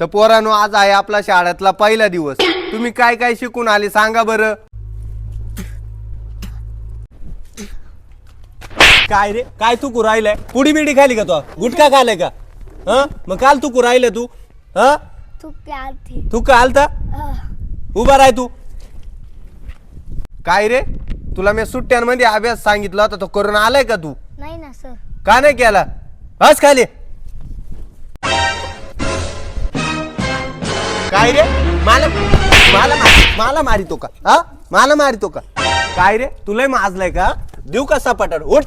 तर पोरानो आज आहे आपला शाळेतला पहिला दिवस. तुम्ही काय काय शिकून आले सांगा बरं. काय रे? काय तू राहिलाय पुडी बिडी खाली का तू? गुटखा खाल्लाय का? हा? मग काल तू राहिलं तू? हा? तू प्यार थी तू काल तर उभा राह तू. काय रे? तुला मी सुट्ट्यांमध्ये अभ्यास सांगितला होता तो करून आलाय का तू? नाही ना सर. का नाही केला? बस खाली. काय रे? मला मला मला मारितो का? हा? मला मारितो का? काय रे? तुला माजलाय का? देऊ का सपाटाड उठ.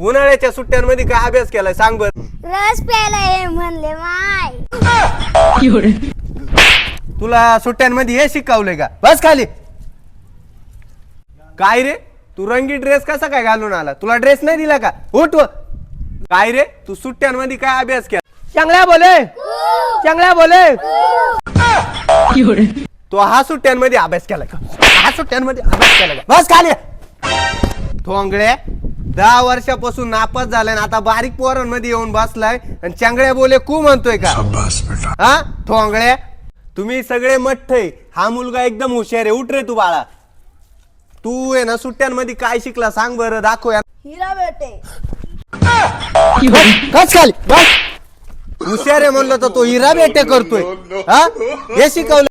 उन्हाळ्याच्या सुट्ट्यांमध्ये काय अभ्यास केलाय? सांग बर. रस प्यायला ये म्हणले माय. तुला सुट्ट्यांमध्ये हे शिकवलंय का? बस खाली. काय रे? तू रंगी ड्रेस कसा काय घालून आला? तुला ड्रेस नाही दिला का? उठ. व. काय रे? तू सुट्ट्यांमध्ये काय अभ्यास केला? चांगल्या बोले. चांगल्या बोले. तो हा सुट्ट्यांमध्ये अभ्यास केला का? हा सुट्ट्यांमध्ये अभ्यास केला का? बस खाली. थोंगड्या दहा वर्षापासून नापास झालाय आणि आता बारीक पोरांमध्ये येऊन बसलाय आणि चांगड्या बोले कू म्हणतोय का? हा? थोंगड्या तुम्ही सगळे मठ्ठ हा मुलगा एकदम हुशार आहे. उठ रे तू बाळा. तू आहे ना सुट्ट्यांमध्ये काय शिकला सांग बरं दाखव या हिरा बेटे. कच खाली बस. हुशार आहे म्हणलं तर तो हिरा बेटे करतोय. हा? हे शिकवलं.